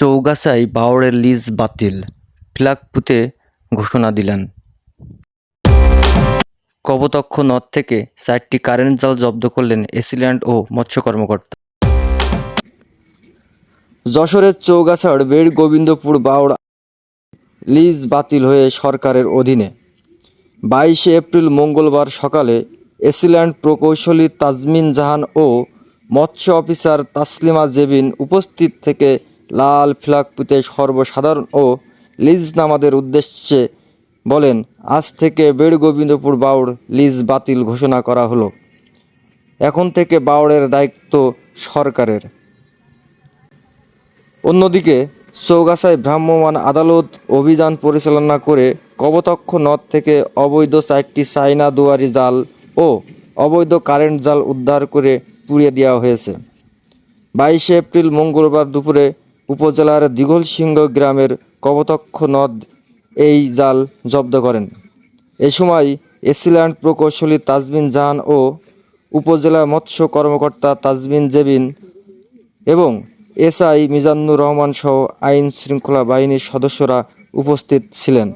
চৌগাছায় বাওড়ের lease বাতিল, flag পুঁতে ঘোষণা দিলেন। কবতক্ষ নদ থেকে চারটি কারেন্ট জাল জব্দ করলেন এসিল্যান্ড ও মৎস্য কর্মকর্তা। যশোরের চৌগাছার বেড় গোবিন্দপুর বাওড় লিজ বাতিল হয়ে সরকারের অধীনে। বাইশে এপ্রিল মঙ্গলবার সকালে এসিল্যান্ড প্রকৌশলী তাজমিন জাহান ও মৎস্য অফিসার তাসলিমা জেবিন উপস্থিত থেকে লাল ফ্ল্যাগ পুঁতে সর্বসাধারণ ও লিজ নামাদের উদ্দেশ্যে বলেন, আজ থেকে বেড়গোবিন্দপুর বাউড় লিজ বাতিল ঘোষণা করা হলো। এখন থেকে বাউড়ের দায়িত্ব সরকারের। অন্যদিকে, চৌগাছায় ভ্রাম্যমাণ আদালত অভিযান পরিচালনা করে কবতক্ষ নদ থেকে অবৈধ চারটি চাইনা দুয়ারি জাল ও অবৈধ কারেন্ট জাল উদ্ধার করে পুড়িয়ে দেওয়া হয়েছে। বাইশে এপ্রিল মঙ্গলবার দুপুরে উপজেলার দিঘলসিংহ গ্রামের কবতক্ষ নদ এই জাল জব্দ করেন। এ সময় এসিল্যান্ড প্রকৌশলী তাজবিন জাহান ও উপজেলা মৎস্য কর্মকর্তা তাজবিন জেবিন এবং এসআই মিজানুর রহমান সহ আইন শৃঙ্খলা বাহিনীর সদস্যরা উপস্থিত ছিলেন।